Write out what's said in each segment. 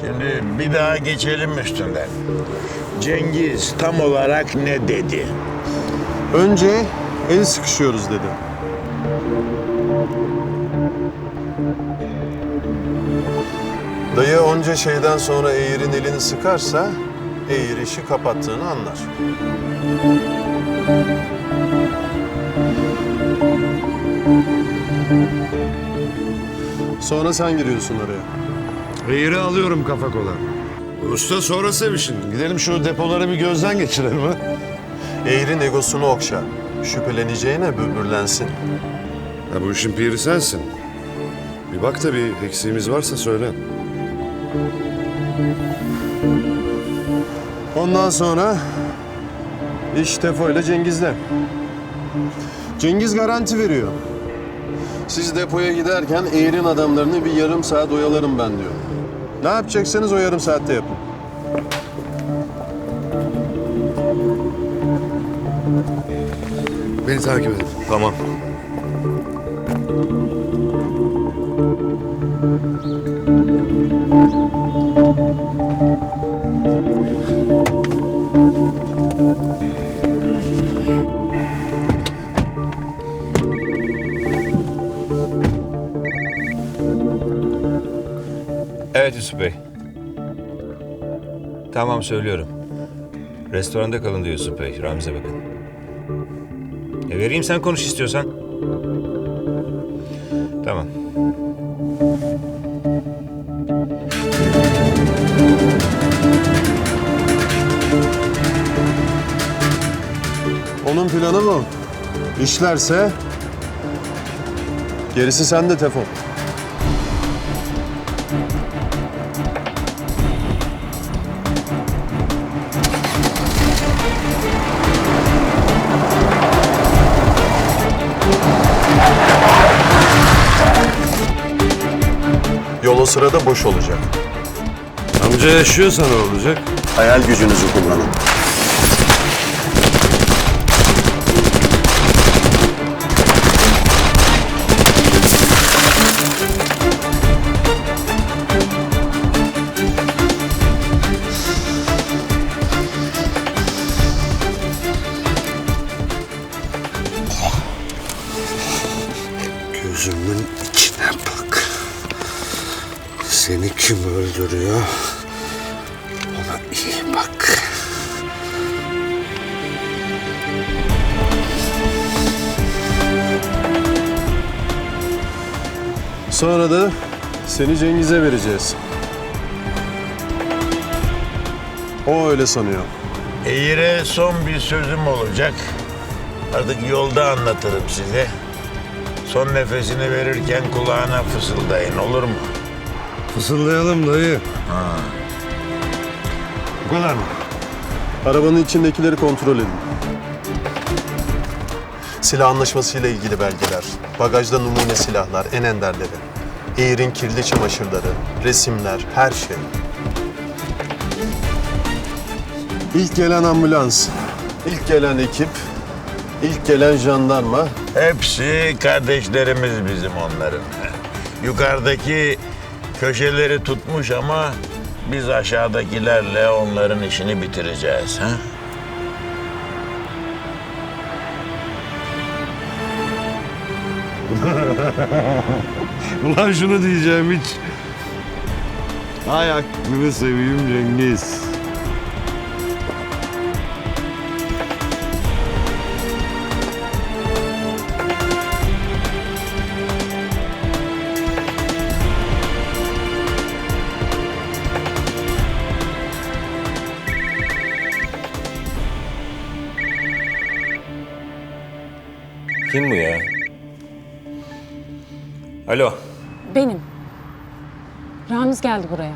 Şimdi bir daha geçelim üstünden. Cengiz tam olarak ne dedi? Önce el sıkışıyoruz dedi. Dayı onca şeyden sonra Eğir'in elini sıkarsa Eğir işi kapattığını anlar. Sonra sen giriyorsun araya. Eğri alıyorum kafa kola. Usta sonra sevişin. Gidelim şu depoları bir gözden geçirelim ha. Eğir'in egosunu okşa. Şüpheleneceğine böbürlensin. Ha bu işin piri sensin. Bir bak da bir eksiğimiz varsa söyle. Ondan sonra iş Tefo ile Cengiz'de. Cengiz garanti veriyor. Siz depoya giderken Eğir'in adamlarını bir yarım saat oyalarım ben diyor. Ne yapacaksanız o yarım saatte yapın. Beni takip edin. Tamam. Yusuf Bey. Tamam söylüyorum. Restoranda kalın diyor Yusuf Bey. Ramiz'e bakın. E vereyim sen konuş istiyorsan. Tamam. Onun planı bu. İşlerse gerisi sende Tefo. Sırada boş olacak. Amca yaşıyorsa ne olacak? Hayal gücünüzü kullanın. Öldürüyor? Ona iyi bak. Sonra da seni Cengiz'e vereceğiz. O öyle sanıyor. Eğir'e son bir sözüm olacak. Artık yolda anlatırım size. Son nefesini verirken kulağına fısıldayın olur mu? Fısıldayalım dayı. Bu kadar mı? Arabanın içindekileri kontrol edin. Silah anlaşmasıyla ilgili belgeler, bagajda numune silahlar, en enderleri, Eğir'in kirli çamaşırları, resimler, her şey. İlk gelen ambulans, ilk gelen ekip, ilk gelen jandarma, Hepsi kardeşlerimiz bizim onların. Yukarıdaki köşeleri tutmuş ama biz aşağıdakilerle onların işini bitireceğiz. Ha? Ulan şunu diyeceğim hiç. Ay aklını seveyim Cengiz. Geldi buraya.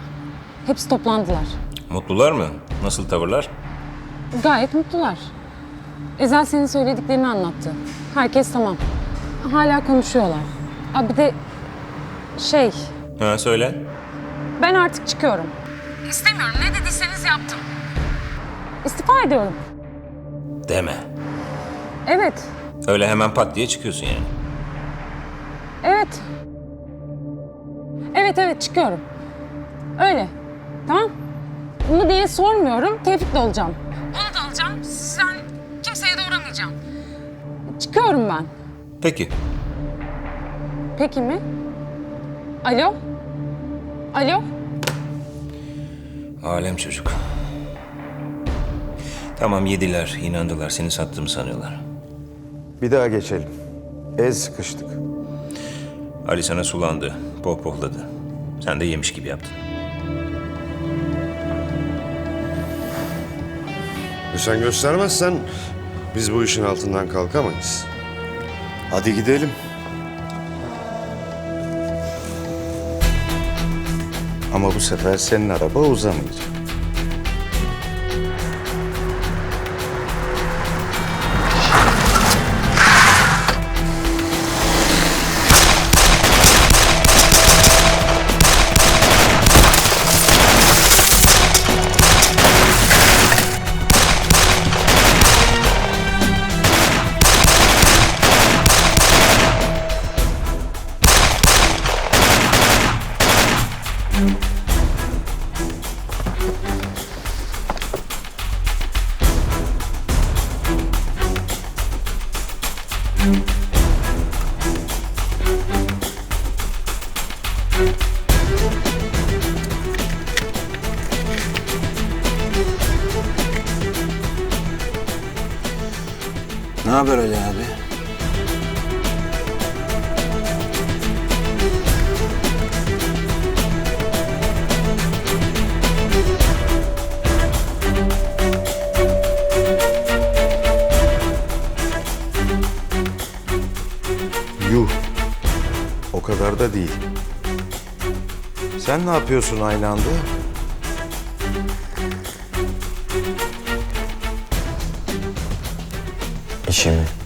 Hepsi toplandılar. Mutlular mı? Nasıl tavırlar? Gayet mutlular. Ezel senin söylediklerini anlattı. Herkes tamam. Hala konuşuyorlar. Aa, bir de şey, Ha söyle. ben artık çıkıyorum. İstemiyorum. Ne dediyseniz yaptım. İstifa ediyorum. Deme. Evet, Öyle hemen pat diye çıkıyorsun yani. evet. Evet, evet çıkıyorum. Öyle. Tamam? Bunu diye sormuyorum. Tevfik'le olacağım. Onu da alacağım. Sen kimseye de uğramayacağım. Çıkıyorum ben. Peki. Peki mi? Alo? Alo? Alem çocuk. Tamam yediler, inandılar. Seni sattığımı sanıyorlar. Bir daha geçelim. El sıkıştık. Ali sana sulandı, pohpohladı. Sen de yemiş gibi yaptın. Sen göstermezsen biz bu işin altından kalkamayız. Hadi gidelim. Ama bu sefer senin araba uzamayacak. O kadar da değil. Sen ne yapıyorsun aynı anda? İşimi.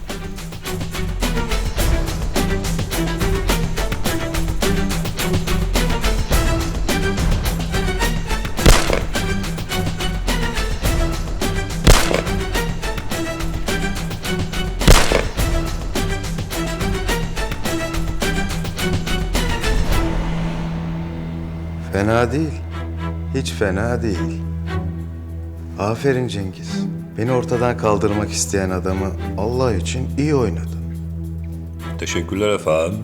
Fena değil. Aferin Cengiz. Beni ortadan kaldırmak isteyen adamı Allah için iyi oynadın. Teşekkürler efendim.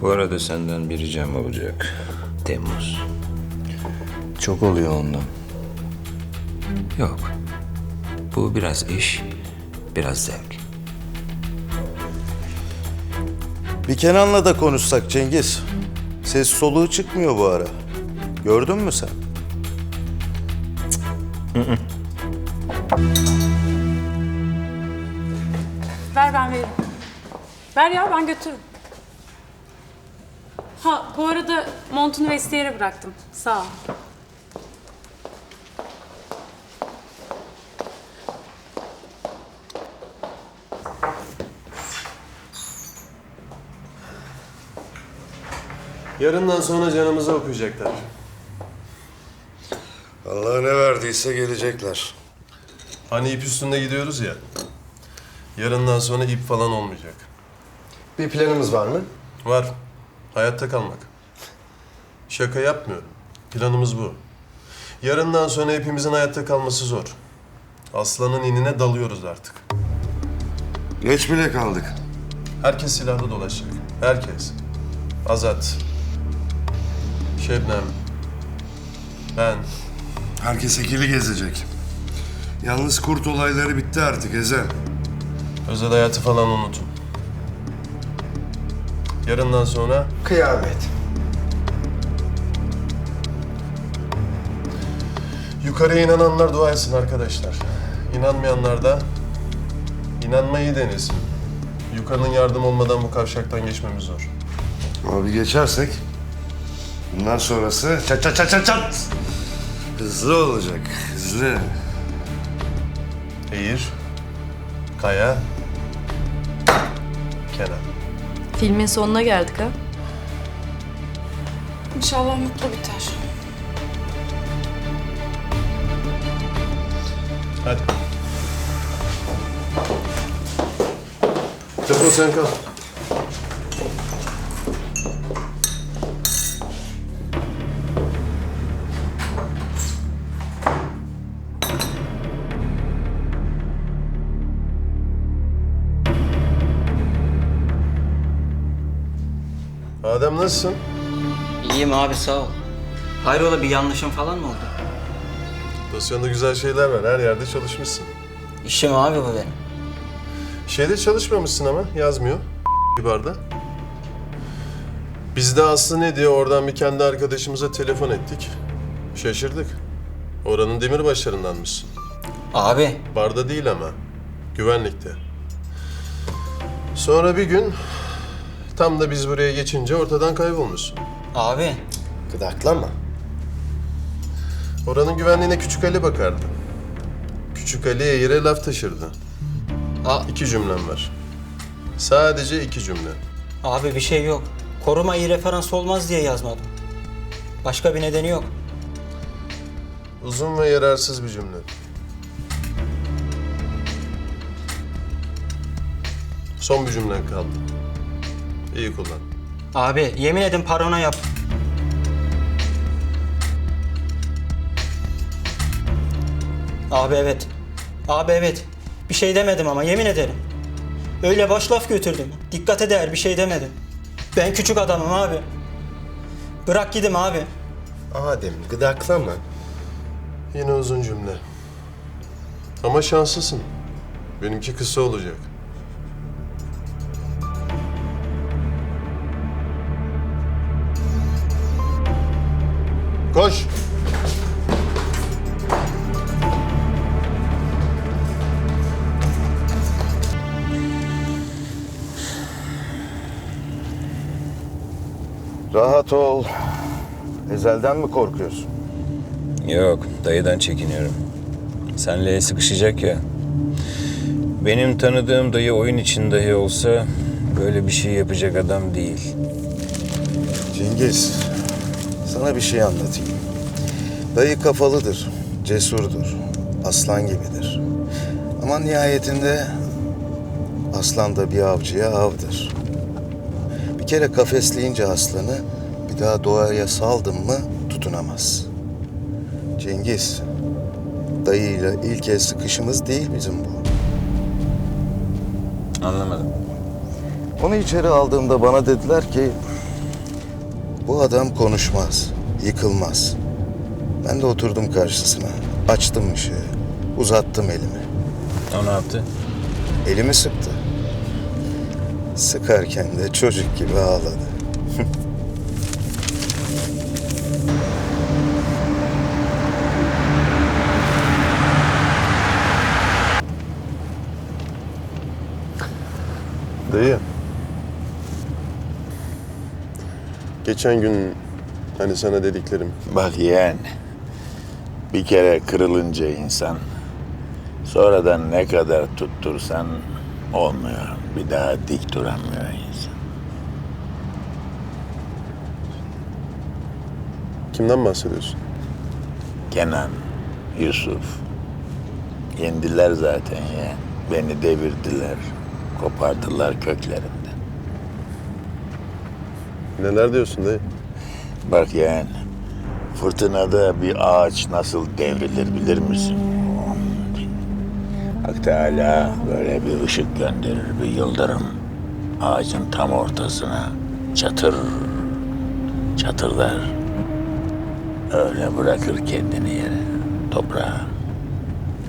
Bu arada senden bir ricam olacak. Temmuz. Çok oluyor ondan. Yok. Bu biraz iş, biraz zevk. Bir Kenan'la da konuşsak Cengiz. Ses soluğu çıkmıyor bu ara. Gördün mü sen? Ver ben veririm. Ver ya ben götürürüm. Ha bu arada montunu vestiyere bıraktım. Sağ ol. Yarından sonra canımıza okuyacaklar. Allah ne verdiyse gelecekler. Hani ip üstünde gidiyoruz ya. Yarından sonra ip falan olmayacak. Bir planımız var mı? Var. Hayatta kalmak. Şaka yapmıyorum. Planımız bu. Yarından sonra hepimizin hayatta kalması zor. Aslanın inine dalıyoruz artık. Geç bile kaldık. Herkes silahlı dolaşacak. Herkes. Azat. Şebnem. Ben. Herkes ikili gezecek. Yalnız kurt olayları bitti artık Ezel. Özel hayatı falan unutun. Yarından sonra Kıyamet. yukarıya inananlar dua etsin arkadaşlar. İnanmayanlar da inanmayı denesin. Yukarının yardım olmadan bu kavşaktan geçmemiz zor. Ama bir geçersek bundan sonrası çat çat çat çat çat. Hızlı olacak, hızlı. Eğir, Kaya, Kenan. Filmin sonuna geldik ha. İnşallah mutlu biter. Hadi. Defol sen kal. Nasılsın? İyiyim abi sağ ol. Hayrola bir yanlışım falan mı oldu? Dosyanda güzel şeyler var. Her yerde çalışmışsın. İşim abi bu benim. Şeyde çalışmamışsın ama yazmıyor. barda. Biz de Aslı ne diyor oradan bir kendi arkadaşımıza telefon ettik. Şaşırdık. Oranın demirbaşlarındanmışsın. Abi Barda değil ama. Güvenlikte. Sonra bir gün tam da biz buraya geçince ortadan kaybolmuşsun. abi Gıdaklama. Oranın güvenliğine Küçük Ali bakardı. Küçük Ali Eğir'e laf taşırdı. a- İki cümlem var. Sadece iki cümle. abi bir şey yok. Koruma iyi referans olmaz diye yazmadım. Başka bir nedeni yok. Uzun ve yararsız bir cümle. Son bir cümlen kaldı. İyi kullan. Abi yemin edin parona yap. Abi evet. Abi evet. Bir şey demedim ama yemin ederim. Öyle boş laf götürdüm. Dikkat eder bir şey demedim. Ben küçük adamım abi. Bırak gidim abi. Adem gıdaklama. Yine uzun cümle. Ama şanslısın. Benimki kısa olacak. Rahat ol. Ezelden mi korkuyorsun? Yok, dayıdan çekiniyorum. Senle sıkışacak ya. Benim tanıdığım dayı oyun için dahi olsa böyle bir şey yapacak adam değil. Cengiz, sana bir şey anlatayım. Dayı kafalıdır, cesurdur, aslan gibidir. Ama nihayetinde aslan da bir avcıya avdır. Bir kere kafesleyince aslanı bir daha doğaya saldın mı tutunamaz. Cengiz, dayıyla ilk el sıkışımız değil bizim bu. Anlamadım. Onu içeri aldığımda bana dediler ki bu adam konuşmaz, yıkılmaz. Ben de oturdum karşısına. Açtım ışığı. Uzattım elimi. O ne yaptı? Elimi sıktı. Sıkarken de çocuk gibi ağladı. Dayı. Geçen gün hani sana dediklerim. Bak yeğen, bir kere kırılınca insan, sonradan ne kadar tuttursan olmuyor. Bir daha dik duramıyor insan. Kimden bahsediyorsun? Kenan, Yusuf, yendiler zaten ya. Beni devirdiler, kopardılar köklerimden. Neler diyorsun dayı? Bak yeğen, fırtınada bir ağaç nasıl devrilir bilir misin? Hak Teala böyle bir ışık gönderir, bir yıldırım. Ağacın tam ortasına çatır, çatırlar. Öyle bırakır kendini yere, toprağa.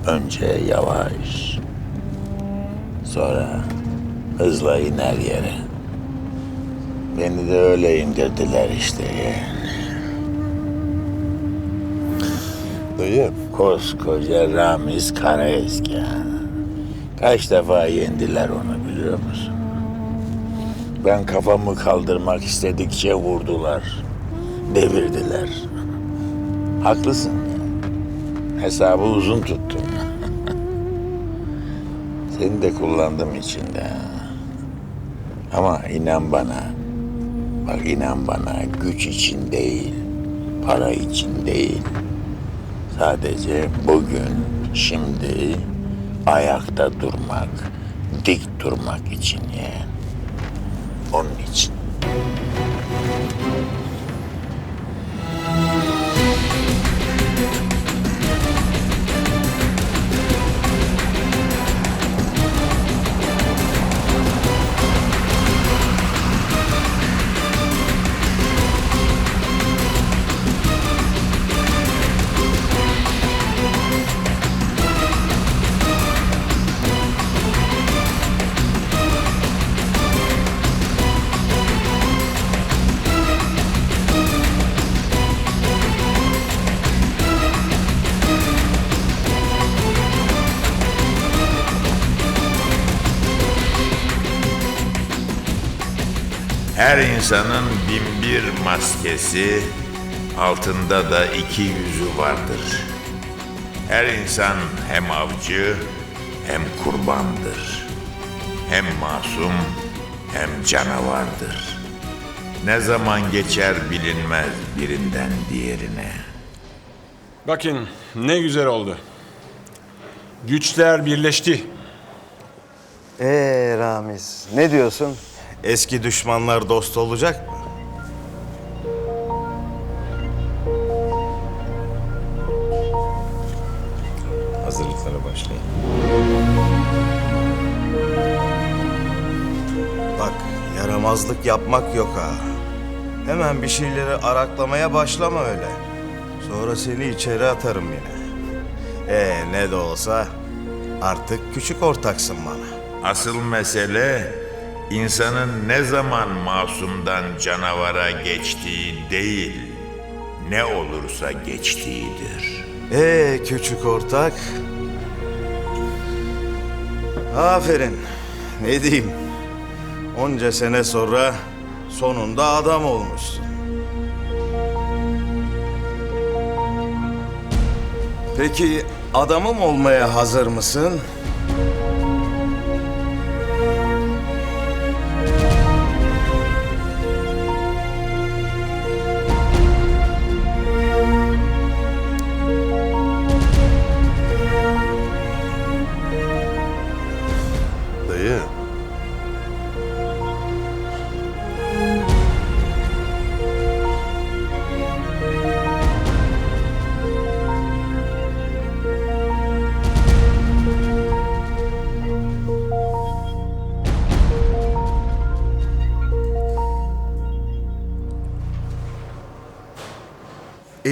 Önce yavaş, sonra hızla iner yere. Beni de öyle indirdiler işte yeğen. Dayı. Koskoca Ramiz Karaeski. Kaç defa yendiler onu biliyor musun? Ben kafamı kaldırmak istedikçe vurdular. Devirdiler. Haklısın. Hesabı uzun tuttum. Seni de kullandım içinde. Ama inan bana. Bak inan bana güç için değil, para için değil. Sadece bugün Şimdi ayakta durmak, dik durmak için yeğen. Bin bir maskesi, altında da iki yüzü vardır. Her insan hem avcı hem kurbandır. Hem masum hem canavardır. Ne zaman geçer bilinmez birinden diğerine. Bakın ne güzel oldu. Güçler birleşti. Ee Ramiz, ne diyorsun? Eski düşmanlar dost olacak mı? Yaramazlık yapmak yok ha. Hemen bir şeyleri araklamaya başlama öyle. Sonra seni içeri atarım yine. Ee ne de olsa artık küçük ortaksın bana. Asıl mesele insanın ne zaman masumdan canavara geçtiği değil, ne olursa geçtiğidir. Ee küçük ortak. Aferin. Ne diyeyim? Onca sene sonra sonunda adam olmuşsun. Peki adamım olmaya hazır mısın?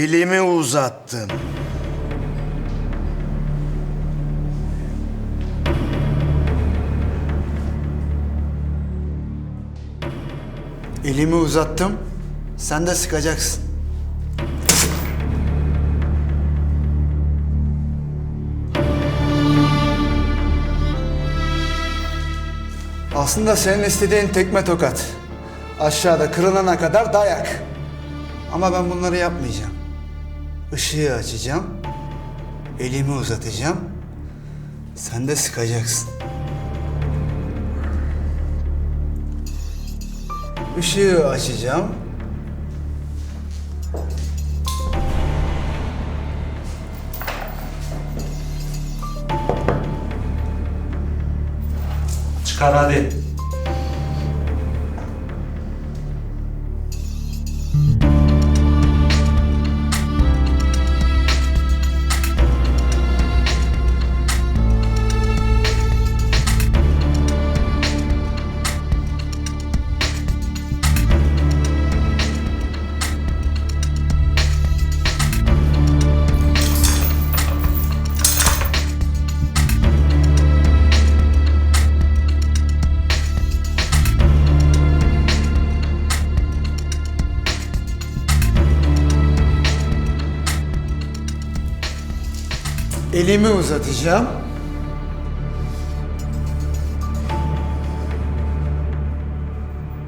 Elimi uzattım. Elimi uzattım. Sen de sıkacaksın. Aslında senin istediğin tekme tokat. Aşağıda kırılana kadar dayak. Ama ben bunları yapmayacağım. Işığı açacağım. Elimi uzatacağım. Sen de sıkacaksın. Işığı açacağım. Çıkar hadi. Elimi uzatacağım.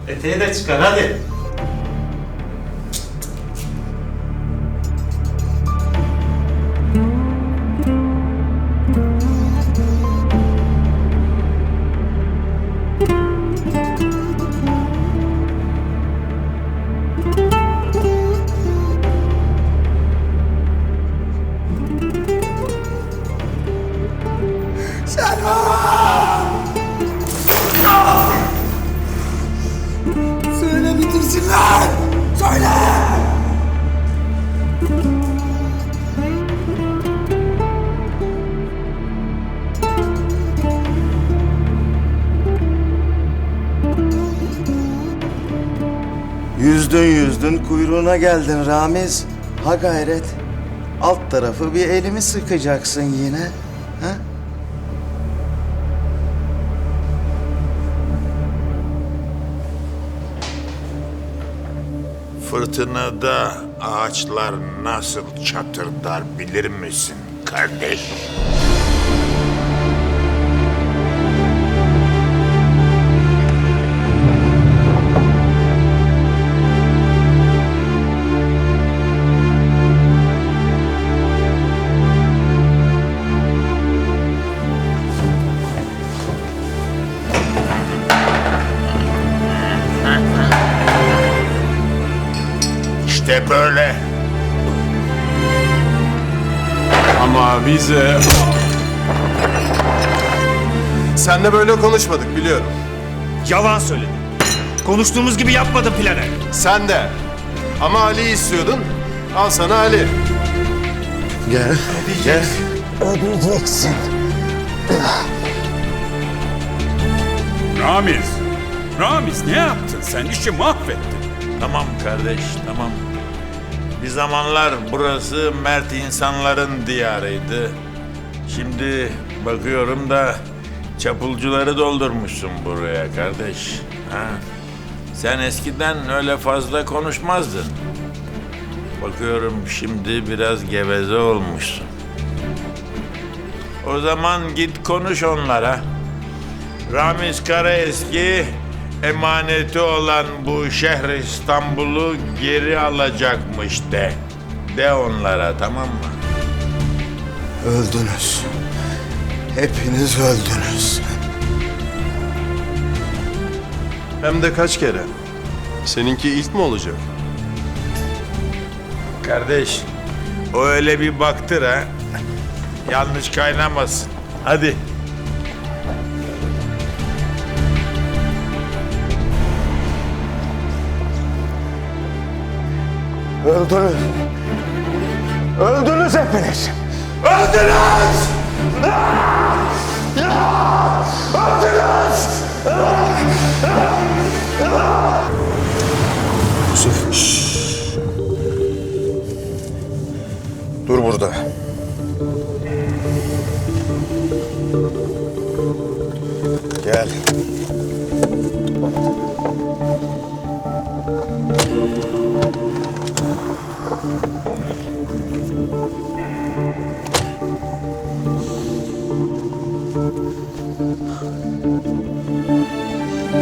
Eteği de çıkar hadi. Kuyruğuna geldin Ramiz. Ha gayret. Alt tarafı bir elimi sıkacaksın yine. Ha? Fırtınada ağaçlar nasıl çatırdar bilir misin kardeş? Böyle. Ama biz... e, Senle böyle konuşmadık biliyorum. Yalan söyledin. Konuştuğumuz gibi yapmadın planı. Sen de. Ama Ali'yi istiyordun. Al sana Ali. Gel. Gel. Ramiz. Ramiz ne yaptın sen? İşi mahvettin. Tamam kardeş, tamam. Bir zamanlar burası mert insanların diyarıydı. Şimdi bakıyorum da çapulcuları doldurmuşsun buraya kardeş. Ha? Sen eskiden öyle fazla konuşmazdın. Bakıyorum şimdi biraz geveze olmuşsun. O zaman git konuş onlara. Ramiz Karaeski emaneti olan bu şehri İstanbul'u geri alacakmış de. De onlara tamam mı? Öldünüz. Hepiniz öldünüz. Hem de kaç kere. Seninki ilk mi olacak? Kardeş o öyle bir baktır ha. Yanlış kaynamasın. Hadi. Öldünüz. Öldünüz hepiniz. Öldünüz! Öldünüz! Yusuf. Dur burada.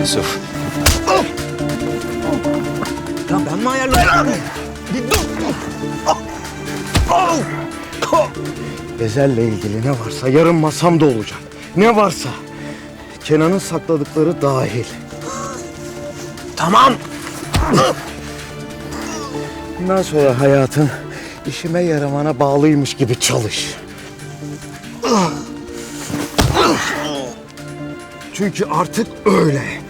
Yusuf. Ya ben mi ayarladım? Bir dur. Ezel'le ilgili ne varsa yarın masamda olacak. Ne varsa. Kenan'ın sakladıkları dahil. Tamam. Bundan sonra hayatın işime yaramana bağlıymış gibi çalış. Çünkü artık öyle.